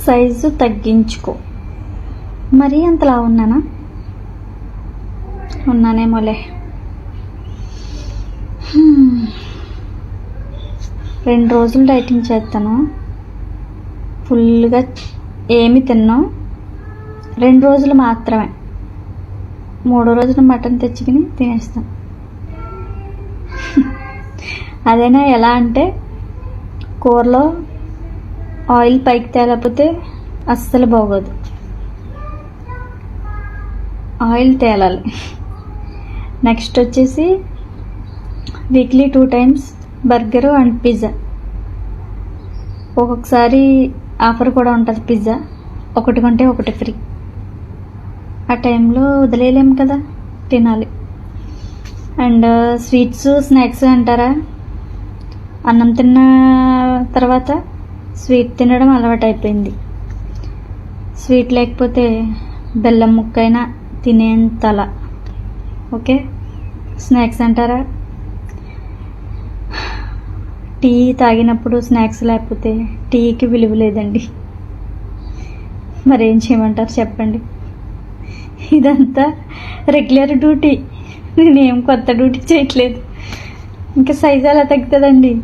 Size తగ్గించుకో. మరీ అంతలా ఉన్నానా? ఉన్నానేమోలే. రెండు రోజులు డైటింగ్ చేస్తాను. ఫుల్గా ఏమి తిన్నాం రెండు రోజులు మాత్రమే. మూడో రోజున మటన్ తెచ్చుకుని తినేస్తాను. అదైనా ఎలా అంటే కూరలో ఆయిల్ పైకి తేలకపోతే అస్సలు బాగోదు. ఆయిల్ తేలాలి. నెక్స్ట్ వచ్చేసి weekly two times burger and pizza. ఒక్కొక్కసారి ఆఫర్ కూడా ఉంటుంది పిజ్జా. ఒకటి కొంటే ఒకటి ఫ్రీ. ఆ టైంలో వదిలేయలేము కదా తినాలి. అండ్ స్వీట్స్ స్నాక్స్ అంటారా? అన్నం తిన్న తర్వాత స్వీట్ తినడం అలవాటు అయిపోయింది స్వీట్ లేకపోతే బెల్లం ముక్కైనా తినేంతలా. ఓకే? స్నాక్స్ అంటారా? టీ తాగినప్పుడు స్నాక్స్ లేకపోతే టీకి విలువ లేదండి. మరేం చేయమంటారు చెప్పండి. ఇదంతా రెగ్యులర్ డ్యూటీ. నేనేం కొత్త డ్యూటీ చేయట్లేదు. ఇంకా సైజ్ ఎలా తగ్గుతుందండి?